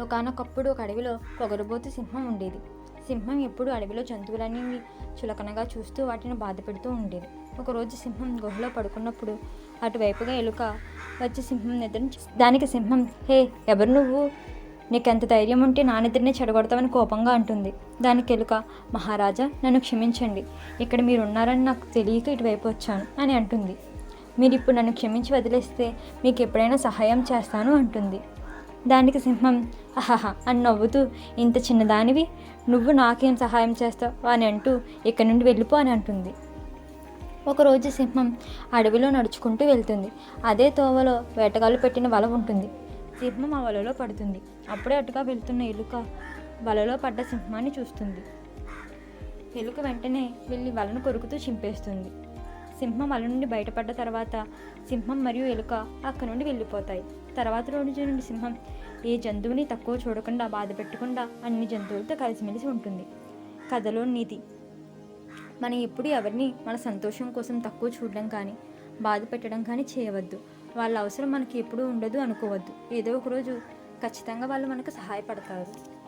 ఒకనొకప్పుడు ఒక అడవిలో పొగరుబోతు సింహం ఉండేది. సింహం ఎప్పుడు అడవిలో జంతువులన్నీ చులకనగా చూస్తూ వాటిని బాధ పెడుతూ ఉండేది. ఒకరోజు సింహం గుహలో పడుకున్నప్పుడు అటువైపుగా ఎలుక వచ్చి సింహం నిద్ర దానికి సింహం హే ఎవరు నువ్వు? నీకెంత ధైర్యం ఉంటే నా నిద్రనే చెడగొడతావని కోపంగా అంటుంది. దానికి ఎలుక మహారాజా నన్ను క్షమించండి. ఇక్కడ మీరు ఉన్నారని నాకు తెలియక ఇటువైపు వచ్చాను అని అంటుంది. మీరు ఇప్పుడు నన్ను క్షమించి వదిలేస్తే మీకు ఎప్పుడైనా సహాయం చేస్తాను అంటుంది. దానికి సింహం. అహహ అని నవ్వుతూ ఇంత చిన్నదానివి నువ్వు నాకేం సహాయం చేస్తావు? అని అంటూ ఇక్కడి నుండి వెళ్ళిపో అని అంటుంది. ఒకరోజు సింహం అడవిలో నడుచుకుంటూ వెళ్తుంది. అదే తోవలో వేటగాళ్ళు పెట్టిన వల ఉంటుంది. సింహం ఆ వలలో పడుతుంది. అప్పుడే అటుగా వెళ్తున్న ఎలుక వలలో పడ్డ సింహాన్ని చూస్తుంది. ఎలుక వెంటనే వెళ్ళి వలను కొరుకుతూ చింపేస్తుంది. సింహం అల నుండి బయటపడ్డ తర్వాత సింహం మరియు ఎలుక అక్కడ నుండి వెళ్ళిపోతాయి. తర్వాత రోజు నుండి సింహం ఏ జంతువుని తక్కువ చూడకుండా బాధ పెట్టకుండా అన్ని జంతువులతో కలిసిమెలిసి ఉంటుంది. కథలో నీతి. మనం ఎప్పుడు ఎవరిని మన సంతోషం కోసం తక్కువ చూడడం కానీ బాధ పెట్టడం కానీ చేయవద్దు. వాళ్ళ అవసరం మనకి ఎప్పుడూ ఉండదు అనుకోవద్దు. ఏదో ఒక రోజు ఖచ్చితంగా వాళ్ళు మనకు సహాయపడతారు.